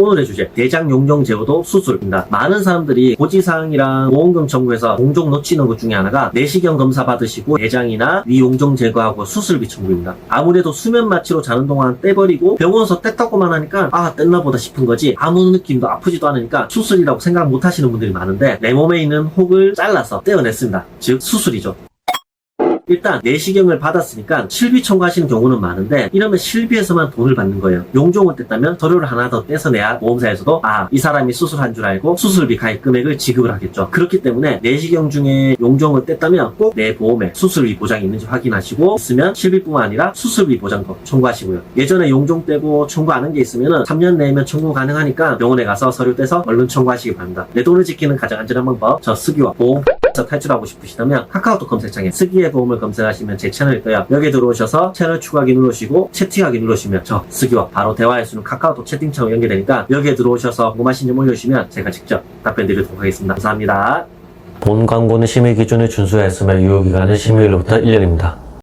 오늘의 주제 대장 용종 제어도 수술입니다. 많은 사람들이 고지사항이랑 보험금 청구해서 공종 놓치는 것 중에 하나가 내시경 검사 받으시고 대장이나 위 용종 제거하고 수술비 청구입니다. 아무래도 수면 마취로 자는 동안 떼버리고 병원에서 뗐다고만 하니까 아 뗐나 보다 싶은 거지 아무 느낌도 아프지도 않으니까 수술이라고 생각 못 하시는 분들이 많은데 내 몸에 있는 혹을 잘라서 떼어냈습니다. 즉 수술이죠. 일단 내시경을 받았으니까 실비 청구하시는 경우는 많은데 이러면 실비에서만 돈을 받는 거예요. 용종을 뗐다면 서류를 하나 더 떼서 내야 보험사에서도 아 이 사람이 수술한 줄 알고 수술비 가입 금액을 지급을 하겠죠. 그렇기 때문에 내시경 중에 용종을 뗐다면 꼭 내 보험에 수술비 보장이 있는지 확인하시고 있으면 실비뿐만 아니라 수술비 보장도 청구하시고요. 예전에 용종 떼고 청구 안한게 있으면 3년 내면 청구 가능하니까 병원에 가서 서류 떼서 얼른 청구하시기 바랍니다. 내 돈을 지키는 가장 안전한 방법 저 쓰기와 보험 에서 탈출하고 싶으시다면 카카오톡 검색창에 쓰기의 보험을 검색하시면 제 채널이 떠요. 여기에 들어오셔서 채널 추가하기 누르시고 채팅하기 누르시면 저 쓰기와 바로 대화할 수 있는 카카오톡 채팅창으로 연결되니까 여기에 들어오셔서 궁금하신 점 올려주시면 제가 직접 답변 드리도록 하겠습니다. 감사합니다. 본 광고는 심의 기준을 준수했으며 유효기간은 심의일로부터 1년입니다.